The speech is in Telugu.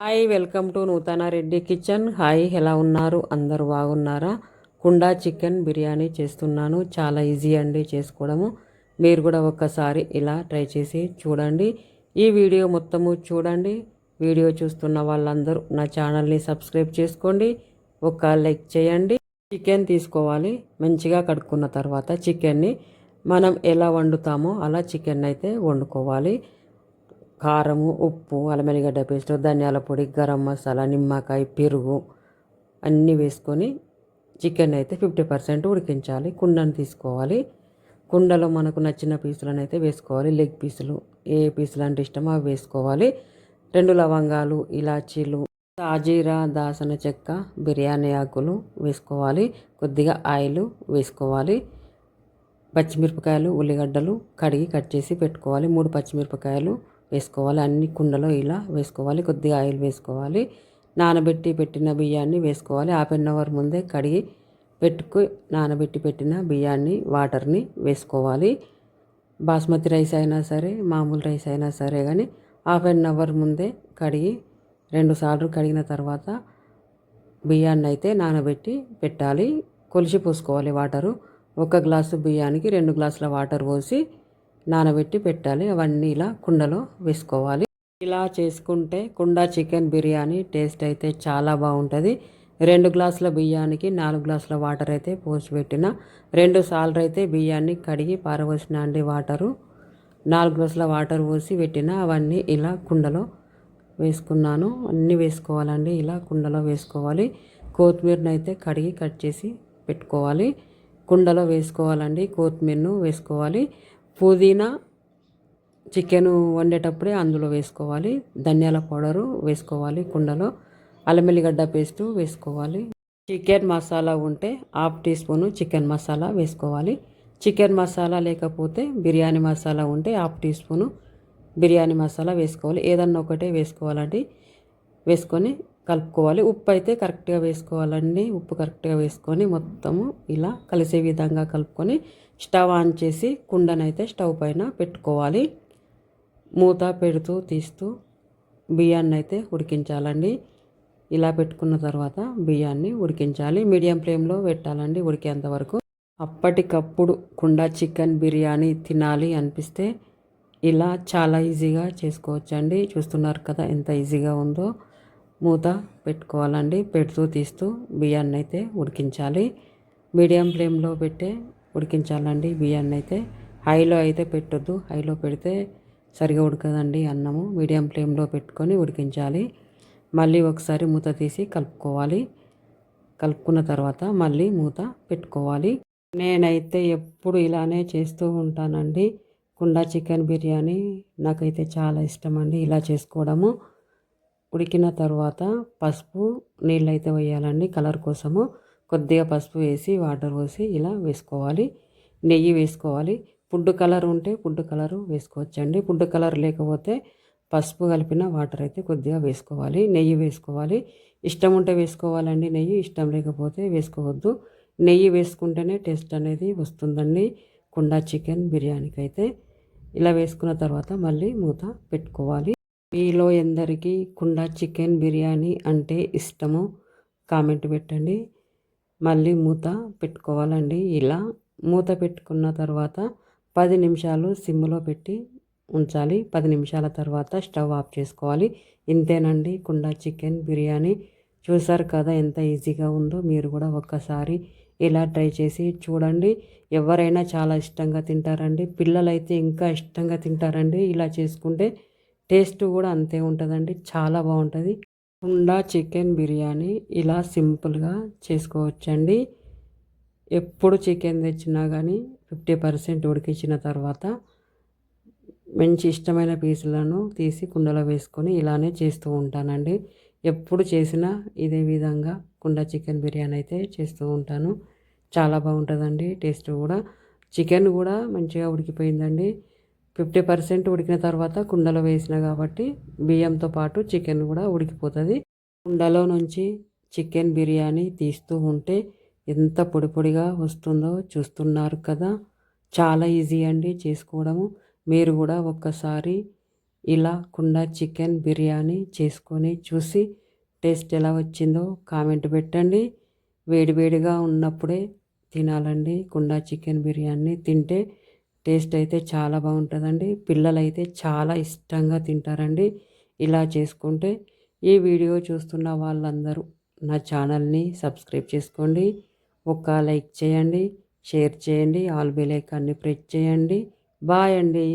హాయ్ వెల్కమ్ టు నూతన రెడ్డి కిచెన్. హాయ్ ఎలా ఉన్నారు? అందరూ బాగున్నారా? కుండా చికెన్ బిర్యానీ చేస్తున్నాను. చాలా ఈజీ అండి చేసుకోవడము. మీరు కూడా ఒక్కసారి ఇలా ట్రై చేసి చూడండి. ఈ వీడియో మొత్తము చూడండి. వీడియో చూస్తున్న వాళ్ళందరూ నా ఛానల్ని సబ్స్క్రైబ్ చేసుకోండి. ఒక లైక్ చేయండి. చికెన్ తీసుకోవాలి. మంచిగా కడుక్కున్న తర్వాత చికెన్ని మనం ఎలా వండుతామో అలా చికెన్ అయితే వండుకోవాలి. కారము ఉప్పు అల్లం వెల్లిగడ్డ పేస్ట్ ధనియాల పొడి గరం మసాలా నిమ్మకాయ పెరుగు అన్నీ వేసుకొని చికెన్ అయితే ఫిఫ్టీ పర్సెంట్ ఉడికించాలి. కుండను తీసుకోవాలి. కుండలో మనకు నచ్చిన పీసులను అయితే వేసుకోవాలి. లెగ్ పీసులు ఏ పీసులు అంటే ఇష్టమో అవి వేసుకోవాలి. రెండు లవంగాలు ఇలాచీలు తాజీరా దాసన చెక్క బిర్యానీ ఆకులు వేసుకోవాలి. కొద్దిగా ఆయిల్ వేసుకోవాలి. పచ్చిమిరపకాయలు ఉల్లిగడ్డలు కడిగి కట్ చేసి పెట్టుకోవాలి. మూడు పచ్చిమిరపకాయలు వేసుకోవాలి. అన్ని కుండలో ఇలా వేసుకోవాలి. కొద్దిగా ఆయిల్ వేసుకోవాలి. నానబెట్టి పెట్టిన బియ్యాన్ని వేసుకోవాలి. హాఫ్ అన్ అవర్ ముందే కడిగి పెట్టుకు నానబెట్టి పెట్టిన బియ్యాన్ని వాటర్ని వేసుకోవాలి. బాస్మతి రైస్ అయినా సరే మామూలు రైస్ అయినా సరే కానీ హాఫ్ అన్ అవర్ ముందే కడిగి రెండు సార్లు కడిగిన తర్వాత బియ్యాన్ని అయితే నానబెట్టి పెట్టాలి. కొలిచి పోసుకోవాలి వాటరు. ఒక గ్లాసు బియ్యానికి రెండు గ్లాసుల వాటర్ పోసి నానబెట్టి పెట్టాలి. అవన్నీ ఇలా కుండలో వేసుకోవాలి. ఇలా చేసుకుంటే కుండ చికెన్ బిర్యానీ టేస్ట్ అయితే చాలా బాగుంటుంది. రెండు గ్లాసుల బియ్యానికి నాలుగు గ్లాసుల వాటర్ అయితే పోసి పెట్టిన రెండు సార్లు అయితే బియ్యాన్ని కడిగి పారవసిన అండి వాటరు. నాలుగు గ్లాసుల వాటర్ పోసి పెట్టిన. అవన్నీ ఇలా కుండలో వేసుకున్నాను. అన్నీ వేసుకోవాలండి. ఇలా కుండలో వేసుకోవాలి. కొత్తిమీరను అయితే కడిగి కట్ చేసి పెట్టుకోవాలి. కుండలో వేసుకోవాలండి. కొత్తిమీరను వేసుకోవాలి. పుదీనా చికెన్ వండేటప్పుడే అందులో వేసుకోవాలి. ధనియాల పౌడరు వేసుకోవాలి కుండలో. అల్లం వెల్లిగడ్డ పేస్టు వేసుకోవాలి. చికెన్ మసాలా ఉంటే half tea spoon chicken masala వేసుకోవాలి. చికెన్ మసాలా లేకపోతే బిర్యానీ మసాలా ఉంటే half tea spoon biryani masala వేసుకోవాలి. ఏదన్నా ఒకటే వేసుకోవాలండి. వేసుకొని కలుపుకోవాలి. ఉప్పు అయితే కరెక్ట్గా వేసుకోవాలండి. ఉప్పు కరెక్ట్గా వేసుకొని మొత్తము ఇలా కలిసే విధంగా కలుపుకొని స్టవ్ ఆన్ చేసి కుండనైతే స్టవ్ పైన పెట్టుకోవాలి. మూత పెడుతూ తీస్తూ బియ్యాన్ని అయితే ఉడికించాలండి. ఇలా పెట్టుకున్న తర్వాత బియ్యాన్ని ఉడికించాలి. మీడియం ఫ్లేమ్లో పెట్టాలండి ఉడికేంత వరకు. అప్పటికప్పుడు కుండ చికెన్ బిర్యానీ తినాలి అనిపిస్తే ఇలా చాలా ఈజీగా చేసుకోవచ్చండి. చూస్తున్నారు కదా ఎంత ఈజీగా ఉందో. మూత పెట్టుకోవాలండి. పెడుతూ తీస్తూ బియ్యాన్ని అయితే ఉడికించాలి. మీడియం ఫ్లేమ్లో పెట్టే ఉడికించాలండి బియ్యాన్ని అయితే హైలో అయితే పెట్టొద్దు. హైలో పెడితే సరిగా ఉడకదండి అన్నము. మీడియం ఫ్లేమ్లో పెట్టుకొని ఉడికించాలి. మళ్ళీ ఒకసారి మూత తీసి కలుపుకోవాలి. కలుపుకున్న తర్వాత మళ్ళీ మూత పెట్టుకోవాలి. నేనైతే ఎప్పుడు ఇలానే చేస్తూ ఉంటానండి. కుండ చికెన్ బిర్యానీ నాకైతే చాలా ఇష్టం అండి ఇలా చేసుకోవడము. ఉడికిన తర్వాత పసుపు నీళ్ళు అయితే వేయాలండి. కలర్ కోసము కొద్దిగా పసుపు వేసి వాటర్ పోసి ఇలా వేసుకోవాలి. నెయ్యి వేసుకోవాలి. ఫుడ్ కలర్ ఉంటే ఫుడ్ కలర్ వేసుకోవచ్చండి. ఫుడ్ కలర్ లేకపోతే పసుపు కలిపిన వాటర్ అయితే కొద్దిగా వేసుకోవాలి. నెయ్యి వేసుకోవాలి. ఇష్టం ఉంటే వేసుకోవాలండి నెయ్యి. ఇష్టం లేకపోతే వేసుకోవద్దు. నెయ్యి వేసుకుంటేనే టేస్ట్ అనేది వస్తుందండి. కుండా చికెన్ బిర్యానీకి అయితే ఇలా వేసుకున్న తర్వాత మళ్ళీ మూత పెట్టుకోవాలి. మీలో ఎందరికీ కుండా చికెన్ బిర్యానీ అంటే ఇష్టమో కామెంట్ పెట్టండి. మళ్ళీ మూత పెట్టుకోవాలండి. ఇలా మూత పెట్టుకున్న తర్వాత పది నిమిషాలు సిమ్లో పెట్టి ఉంచాలి. పది నిమిషాల తర్వాత స్టవ్ ఆఫ్ చేసుకోవాలి. ఇంతేనండి కుండా చికెన్ బిర్యానీ. చూసారు కదా ఎంత ఈజీగా ఉందో. మీరు కూడా ఒక్కసారి ఇలా ట్రై చేసి చూడండి. ఎవరైనా చాలా ఇష్టంగా తింటారండి. పిల్లలైతే ఇంకా ఇష్టంగా తింటారండి. ఇలా చేసుకుంటే టేస్ట్ కూడా అంతే ఉంటుందండి. చాలా బాగుంటుంది. కుండా చికెన్ బిర్యానీ ఇలా సింపుల్గా చేసుకోవచ్చండి. ఎప్పుడు చికెన్ తెచ్చినా కానీ ఫిఫ్టీ పర్సెంట్ ఉడికించిన తర్వాత మంచి ఇష్టమైన పీసులను తీసి కుండలో వేసుకొని ఇలానే చేస్తూ ఉంటానండి. ఎప్పుడు చేసినా ఇదే విధంగా కుండ చికెన్ బిర్యానీ అయితే చేస్తూ ఉంటాను. చాలా బాగుంటుందండి టేస్ట్ కూడా. చికెన్ కూడా మంచిగా ఉడికిపోయిందండి. ఫిఫ్టీ పర్సెంట్ ఉడికిన తర్వాత కుండలో వేసిన కాబట్టి బియ్యంతో పాటు చికెన్ కూడా ఉడికిపోతుంది. కుండలో నుంచి చికెన్ బిర్యానీ తీస్తూ ఉంటే ఎంత పొడి పొడిగా వస్తుందో చూస్తున్నారు కదా. చాలా ఈజీ అండి చేసుకోవడము. మీరు కూడా ఒక్కసారి ఇలా కుండ చికెన్ బిర్యానీ చేసుకొని చూసి టేస్ట్ ఎలా వచ్చిందో కామెంట్ పెట్టండి. వేడివేడిగా ఉన్నప్పుడే తినాలండి కుండ చికెన్ బిర్యానీ. తింటే టేస్ట్ అయితే చాలా బాగుంటుందండి. పిల్లలైతే చాలా ఇష్టంగా తింటారండి. ఇలా చేసుకుంటే ఈ వీడియో చూస్తున్న వాళ్ళందరూ నా ఛానల్ని సబ్స్క్రైబ్ చేసుకోండి. ఒక లైక్ చేయండి షేర్ చేయండి ఆల్ బెల్ ఐకాన్ని ప్రెస్ చేయండి. బాయ్ అండి.